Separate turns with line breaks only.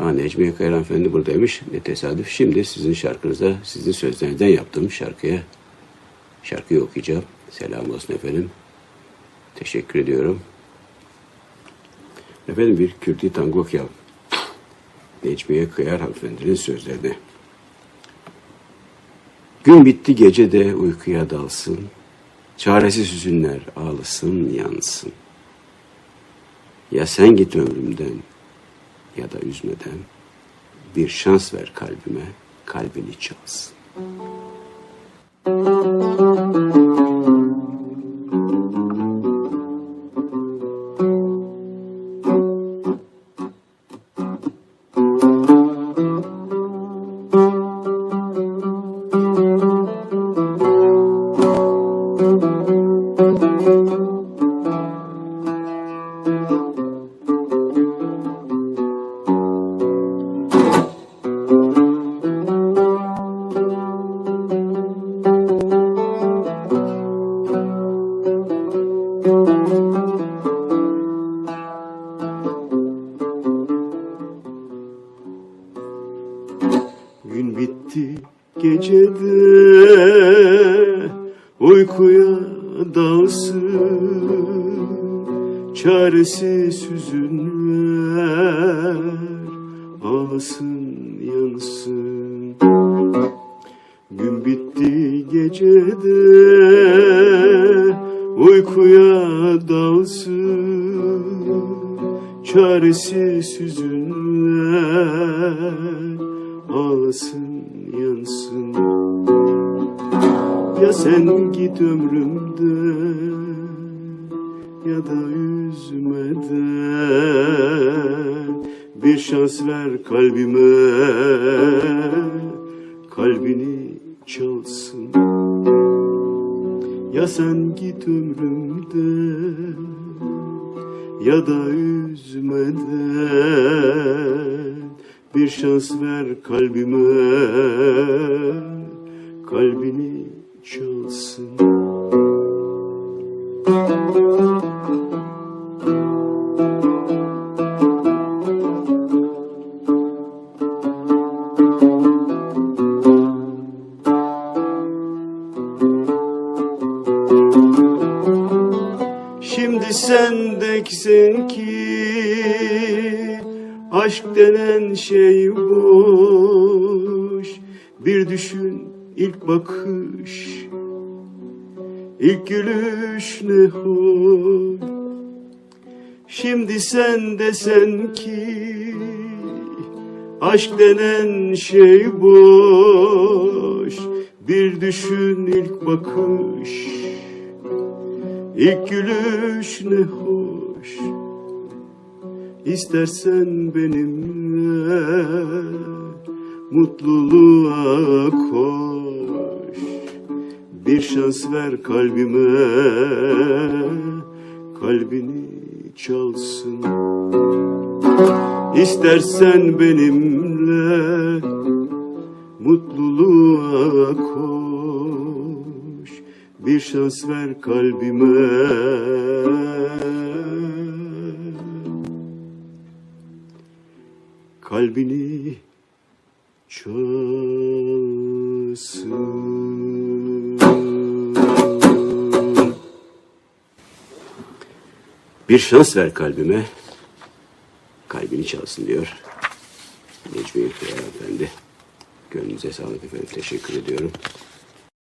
Ha Necmiye Kayran Efendi buradaymış. Ne tesadüf. Şimdi sizin şarkınıza, sizin sözlerinizden yaptığım şarkıya şarkıyı okuyacağım. Selam olsun efendim. Teşekkür ediyorum. Efendim bir Kürdi tango okuyalım. Necmiye Kıyar hanımefendinin sözlerine. Gün bitti gece de uykuya dalsın. Çaresiz hüzünler ağlasın yansın. Ya sen git ömrümden ya da üzmeden bir şans ver kalbime, kalbini çalsın. Gün bitti gecede. Uykuya dalsın. Çaresiz hüzünler ağlasın yansın. Gün bitti gecede. Uykuya dalsın. Çaresiz hüzünler ağlasın yansın. Ya sen git ömrümden ya da üzmeden. Bir şans ver kalbime kalbini çalsın. Ya sen git ömrümden ya da üzmeden bir şans ver kalbime kalbini çalsın. Şimdi sen deksen ki aşk denen şey boş. Bir düşün ilk bakış. İlk gülüş ne hoş. Şimdi sen desen ki aşk denen şey boş. Bir düşün ilk bakış. İlk gülüş ne hoş İstersen benimle Mutluluğa koş. Bir şans ver kalbime Kalbini çalsın. İstersen benimle Mutluluğa koş. Bir şans ver kalbime Kalbini çalsın Bir şans ver kalbime Kalbini çalsın diyor Necmi Kıyar Efendi Gönlünüze sağlık efendim. Teşekkür ediyorum.